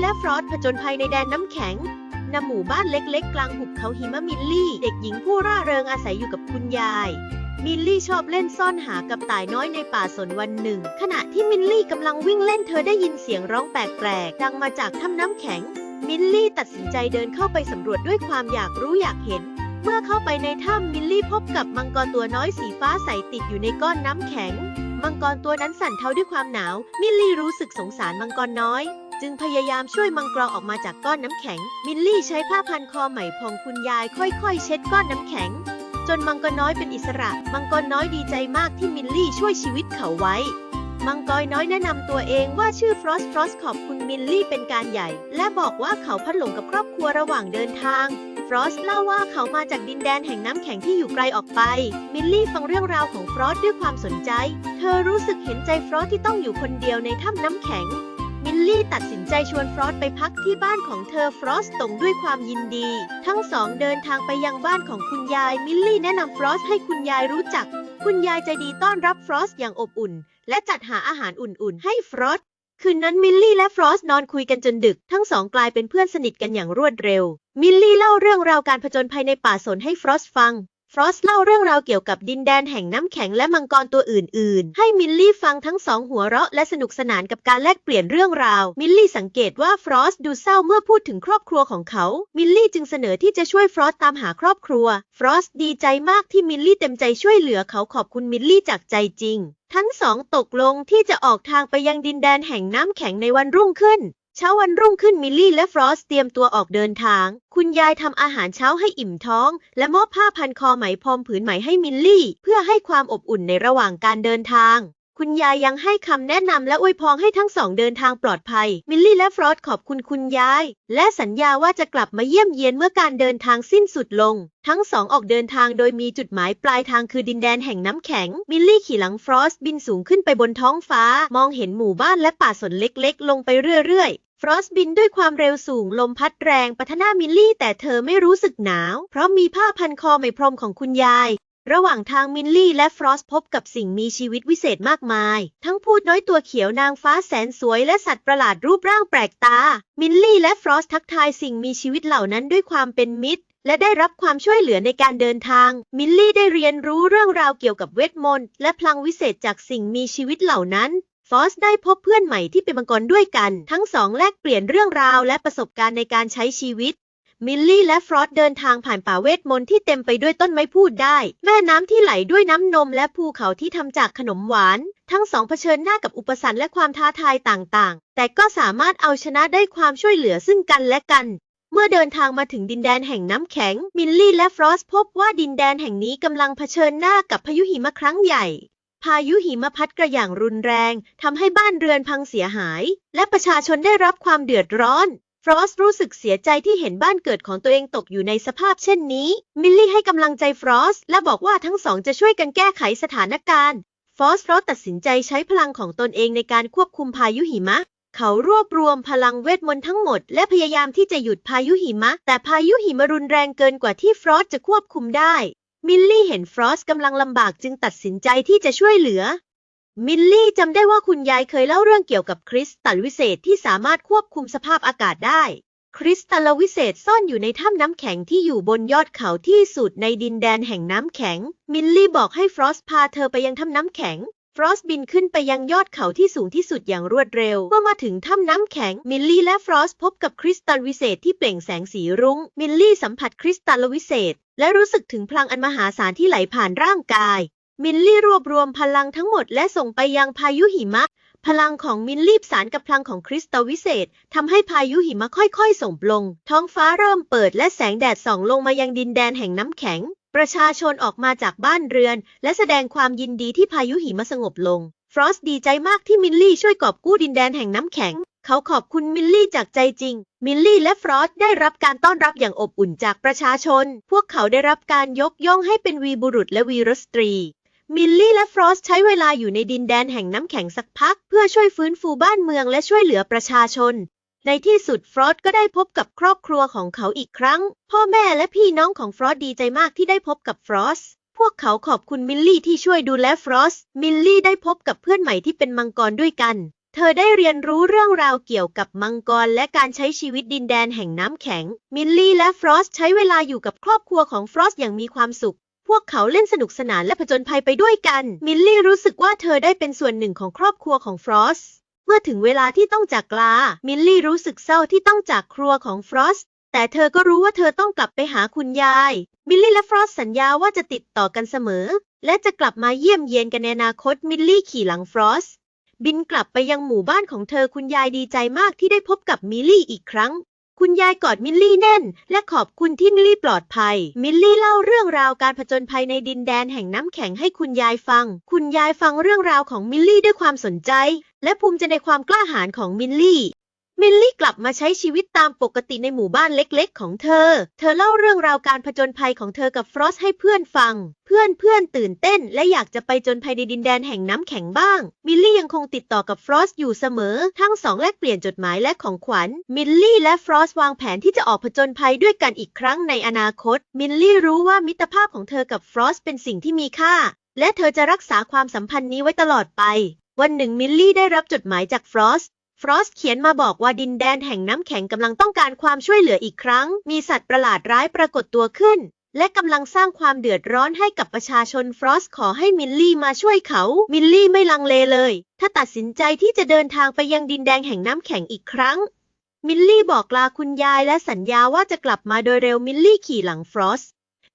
และฟรอสผจญภัยในแดนน้ำแข็งณหมู่บ้านเล็กๆ กลางหุบเขาหิมะมิลลี่ เด็กหญิงผู้ร่าเริงอาศัยอยู่กับคุณยาย มิลลี่ชอบเล่นซ่อนหากับต่ายน้อยในป่าสนวันหนึ่ง ขณะที่มิลลี่กำลังวิ่งเล่นเธอได้ยินเสียงร้องแปลกๆ ดังมาจากถ้ำน้ำแข็ง มิลลี่ตัดสินใจเดินเข้าไปสำรวจด้วยความอยากรู้อยากเห็น เมื่อเข้าไปในถ้ำมิลลี่พบกับมังกรตัวน้อยสีฟ้าใสติดอยู่ในก้อนน้ำแข็ง มังกรตัวนั้นสั่นเทาด้วยความหนาว มิลลี่รู้สึกสงสารมังกรน้อย จึงพยายามช่วยมังกรออกมาจากก้อนน้ำแข็ง มิลลี่ใช้ผ้าพันคอไหมพองคุณยายค่อยๆ เช็ดก้อนน้ำแข็ง จนมังกรน้อยเป็นอิสระ มังกรน้อยดีใจมากที่มิลลี่ช่วยชีวิตเขาไว้ มังกรน้อยแนะนำตัวเองว่าชื่อฟรอสฟรอสขอบคุณมิลลี่เป็นการใหญ่ และบอกว่าเขาพัดหลงกับครอบครัวระหว่างเดินทางฟรอสเล่าว่าเขามาจากดินแดนแห่งน้ำแข็งที่อยู่ไกลออกไป มิลลี่ฟังเรื่องราวของฟรอสด้วยความสนใจ เธอรู้สึกเห็นใจฟรอสที่ต้องอยู่คนเดียวในถ้ำน้ำแข็ง มิลลี่ตัดสินใจชวนฟรอสไปพักที่บ้านของเธอฟรอสตรงด้วยความยินดี ทั้งสองเดินทางไปยังบ้านของคุณยาย มิลลี่แนะนำฟรอสให้คุณยายรู้จัก คุณยายใจดีต้อนรับฟรอสอย่างอบอุ่น และจัดหาอาหารอุ่นๆ ให้ฟรอสคืนนั้นมิลลี่และฟรอสนอนคุยกันจนดึก ทั้งสองกลายเป็นเพื่อนสนิทกันอย่างรวดเร็ว มิลลี่เล่าเรื่องราวการผจญภัยในป่าสนให้ฟรอสฟัง ฟรอสเล่าเรื่องราวเกี่ยวกับดินแดนแห่งน้ำแข็งและมังกรตัวอื่น ๆ ให้มิลลี่ฟังทั้งสองหัวเราะและสนุกสนานกับการแลกเปลี่ยนเรื่องราว มิลลี่สังเกตว่าฟรอสดูเศร้าเมื่อพูดถึงครอบครัวของเขา มิลลี่จึงเสนอที่จะช่วยฟรอสตามหาครอบครัว ฟรอสดีใจมากที่มิลลี่เต็มใจช่วยเหลือเขาขอบคุณมิลลี่จากใจจริง ทั้งสองตกลงที่จะออกทางไปยังดินแดนแห่งน้ำแข็งในวันรุ่งขึ้น ช้าวันรุ่งขึ้นมิลลี่และฟรอสเตรียมตัวออกเดินทาง คุณยายทำอาหารเช้าให้อิ่มท้อง และมอบผ้าพันคอไหมพรมผืนใหม่ให้มิลลี่ เพื่อให้ความอบอุ่นในระหว่างการเดินทาง คุณยายยังให้คำแนะนำและอวยพรให้ทั้งสองเดินทางปลอดภัย มิลลี่และฟรอสขอบคุณคุณยาย และสัญญาว่าจะกลับมาเยี่ยมเยียนเมื่อการเดินทางสิ้นสุดลง ทั้งสองออกเดินทางโดยมีจุดหมายปลายทางคือดินแดนแห่งน้ำแข็ง มิลลี่ขี่หลังฟรอสบินสูงขึ้นไปบนท้องฟ้า มองเห็นหมู่บ้านและป่าสนเล็กๆ ลงไปเรื่อยๆ ฟรอสบินด้วยความเร็วสูงลมพัดแรงปะทะหน้ามิลลี่ แต่เธอไม่รู้สึกหนาว เพราะมีผ้าพันคอไหมพรมของคุณยาย ระหว่างทางมิลลี่และฟรอสพบกับสิ่งมีชีวิตวิเศษมากมาย ทั้งพูดน้อยตัวเขียวนางฟ้าแสนสวยและสัตว์ประหลาดรูปร่างแปลกตา มิลลี่และฟรอสทักทายสิ่งมีชีวิตเหล่านั้นด้วยความเป็นมิตรและได้รับความช่วยเหลือในการเดินทาง มิลลี่ได้เรียนรู้เรื่องราวเกี่ยวกับเวทมนต์และพลังวิเศษจากสิ่งมีชีวิตเหล่านั้น ฟอสได้พบเพื่อนใหม่ที่เป็นมังกรด้วยกัน ทั้งสองแลกเปลี่ยนเรื่องราวและประสบการณ์ในการใช้ชีวิต มิลลี่และฟรอสเดินทางผ่านป่าเวทมนต์ที่เต็มไปด้วยต้นไม้พูดได้ แม่น้ำที่ไหลด้วยน้ำนมและภูเขาที่ทำจากขนมหวาน ทั้งสองเผชิญหน้ากับอุปสรรคและความท้าทายต่างๆ แต่ก็สามารถเอาชนะได้ความช่วยเหลือซึ่งกันและกันเมื่อเดินทางมาถึงดินแดนแห่งน้ำแข็ง มิลลี่และฟรอสพบว่าดินแดนแห่งนี้กำลังเผชิญหน้ากับพายุหิมะครั้งใหญ่ พายุหิมะพัดกระอย่างรุนแรงทำให้บ้านเรือนพังเสียหาย และประชาชนได้รับความเดือดร้อนฟรอสรู้สึกเสียใจที่เห็นบ้านเกิดของตัวเองตกอยู่ในสภาพเช่นนี้ มิลลี่ให้กำลังใจฟรอสและบอกว่าทั้งสองจะช่วยกันแก้ไขสถานการณ์ ฟรอสรตัดสินใจใช้พลังของตนเองในการควบคุมพายุหิมะ เขารวบรวมพลังเวทมนต์ทั้งหมด และพยายามที่จะหยุดพายุหิมะ แต่พายุหิมะรุนแรงเกินกว่าที่ฟรอสจะควบคุมได้ มิลลี่เห็นฟรอสกำลังลำบากจึงตัดสินใจที่จะช่วยเหลือ มิลลี่จำได้ว่าคุณยายเคยเล่าเรื่องเกี่ยวกับคริสตัลวิเศษที่สามารถควบคุมสภาพอากาศได้ คริสตัลวิเศษซ่อนอยู่ในถ้ำน้ำแข็งที่อยู่บนยอดเขาที่สุดในดินแดนแห่งน้ำแข็ง มิลลี่บอกให้ฟรอสพาเธอไปยังถ้ำน้ำแข็ง ฟรอสบินขึ้นไปยังยอดเขาที่สูงที่สุดอย่างรวดเร็ว เมื่อมาถึงถ้ำน้ำแข็ง มิลลี่และฟรอสพบกับคริสตัลวิเศษที่เปล่งแสงสีรุง้ง มิลลี่สัมผัสคริสตัลวิเศษ และรู้สึกถึงพลังอันมหาศาลที่ไหลผ่านร่างกาย มิลลี่รวบรวมพลังทั้งหมดและส่งไปยังพายุหิมะ พลังของมิลลี่สารกับพลังของคริสตัลวิเศษทำให้พายุหิมะค่อยๆส่งลง ท้องฟ้าเริ่มเปิดและแสงแดดส่องลงมายังดินแดนแห่งน้ำแข็ง ประชาชนออกมาจากบ้านเรือน และแสดงความยินดีที่พายุหิมะสงบลง ฟรอสดีใจมากที่มิลลี่ช่วยกอบกู้ดินแดนแห่งน้ำแข็ง เขาขอบคุณมิลลี่จากใจจริง มิลลี่และฟรอสได้รับการต้อนรับอย่างอบอุ่นจากประชาชน พวกเขาได้รับการยกย่องให้เป็นวีบุรุษและวีรสตรี มิลลี่และฟรอสใช้เวลาอยู่ในดินแดนแห่งน้ำแข็งสักพัก เพื่อช่วยฟื้นฟูบ้านเมืองและช่วยเหลือประชาชน ในที่สุดฟรอสก็ได้พบกับครอบครัวของเขาอีกครั้ง พ่อแม่และพี่น้องของฟรอสดีใจมากที่ได้พบกับฟรอสพวกเขาขอบคุณมิลลี่ที่ช่วยดูแลฟรอสมิลลี่ได้พบกับเพื่อนใหม่ที่เป็นมังกรด้วยกัน เธอได้เรียนรู้เรื่องราวเกี่ยวกับมังกรและการใช้ชีวิตดินแดนแห่งน้ำแข็ง มิลลี่และฟรอสใช้เวลาอยู่กับครอบครัวของฟรอสอย่างมีความสุขพวกเขาเล่นสนุกสนานและผจญภัยไปด้วยกัน มิลลี่รู้สึกว่าเธอได้เป็นส่วนหนึ่งของครอบครัวของฟรอส มื่อถึงเวลาที่ต้องจากลา มิลลี่รู้สึกเศร้าที่ต้องจากครัวของฟรอสแต่เธอก็รู้ว่าเธอต้องกลับไปหาคุณยาย มิลลี่และฟรอสสัญญาว่าจะติดต่อกันเสมอ และจะกลับมาเยี่ยมเยียนกันในอนาคต มิลลี่ขี่หลังฟรอสบินกลับไปยังหมู่บ้านของเธอคุณยายดีใจมากที่ได้พบกับมิลลี่อีกครั้ง คุณยายกอดมิลลี่แน่น และขอบคุณที่มิลลี่ปลอดภัย มิลลี่เล่าเรื่องราวการผจญภัยในดินแดนแห่งน้ำแข็งให้คุณยายฟัง คุณยายฟังเรื่องราวของมิลลี่ด้วยความสนใจ และภูมิใจในความกล้าหาญของมิลลี่มิลลี่กลับมาใช้ชีวิตตามปกติในหมู่บ้านเล็กๆ ของเธอ เธอเล่าเรื่องราวการผจญภัยของเธอกับฟรอสให้เพื่อนฟัง พื่อนเพื่อนๆตื่นเต้นและอยากจะไปจนภัยในดินแดนแห่งน้ำแข็งบ้าง มิลลี่ยังคงติดต่อกับฟรอสอยู่เสมอ ทั้งสองแลกเปลี่ยนจดหมายและของขวัญ มิลลี่และฟรอสวางแผนที่จะออกผจญภัยด้วยกันอีกครั้งในอนาคต มิลลี่รู้ว่ามิตรภาพของเธอกับฟรอสเป็นสิ่งที่มีค่า และเธอจะรักษาความสัมพันธ์นี้ไว้ตลอดไป วันหนึ่งมิลลี่ได้รับจดหมายจากฟรอสฟรอสเขียนมาบอกว่าดินแดนแห่งน้ำแข็งกำลังต้องการความช่วยเหลืออีกครั้ง มีสัตว์ประหลาดร้ายปรากฏตัวขึ้น และกำลังสร้างความเดือดร้อนให้กับประชาชนฟรอสขอให้มิลลี่มาช่วยเขา มิลลี่ไม่ลังเลเลย ถ้าตัดสินใจที่จะเดินทางไปยังดินแดงแห่งน้ำแข็งอีกครั้ง มิลลี่บอกลาคุณยายและสัญญาว่าจะกลับมาโดยเร็วมิลลี่ขี่หลังฟรอส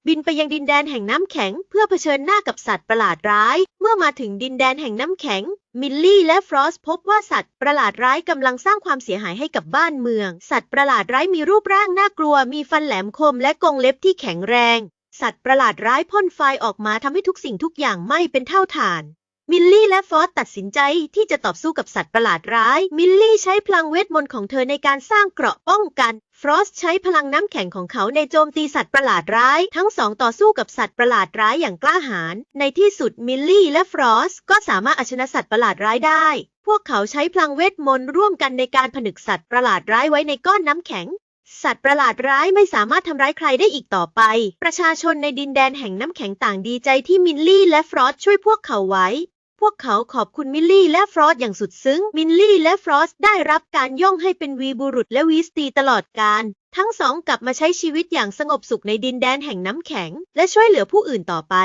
บินไปยังดินแดนแห่งน้ำแข็ง เพื่อเผชิญหน้ากับสัตว์ประหลาดร้าย เมื่อมาถึงดินแดนแห่งน้ำแข็ง มิลลี่และฟรอสพบว่าสัตว์ประหลาดร้ายกำลังสร้างความเสียหายให้กับบ้านเมือง สัตว์ประหลาดร้ายมีรูปร่างน่ากลัว มีฟันแหลมคมและกรงเล็บที่แข็งแรง สัตว์ประหลาดร้ายพ่นไฟออกมาทำให้ทุกสิ่งทุกอย่างไหม้เป็นเท่าฐาน มิลลี่และฟรอสตัดสินใจที่จะต่อสู้กับสัตว์ประหลาดร้าย มิลลี่ใช้พลังเวทมนต์ของเธอในการสร้างเกราะป้องกัน ฟรอสใช้พลังน้ำแข็งของเขาในโจมตีสัตว์ประหลาดร้าย ทั้งสองต่อสู้กับสัตว์ประหลาดร้ายอย่างกล้าหาญ ในที่สุดมิลลี่และฟรอสก็สามารถเอาชนะสัตว์ประหลาดร้ายได้ พวกเขาใช้พลังเวทมนต์ร่วมกันในการผนึกสัตว์ประหลาดร้ายไว้ในก้อนน้ำแข็งสัตว์ประหลาดร้ายไม่สามารถทำร้ายใครได้อีกต่อไป ประชาชนในดินแดนแห่งน้ำแข็งต่างดีใจที่มิลลี่และฟรอสช่วยพวกเขาไว้ พวกเขาขอบคุณมิลลี่และฟรอสอย่างสุดซึ้ง มิลลี่และฟรอสได้รับการย่องให้เป็นวีบุรุษและวีสตีตลอดกาล ทั้งสองกลับมาใช้ชีวิตอย่างสงบสุขในดินแดนแห่งน้ำแข็ง และช่วยเหลือผู้อื่นต่อไป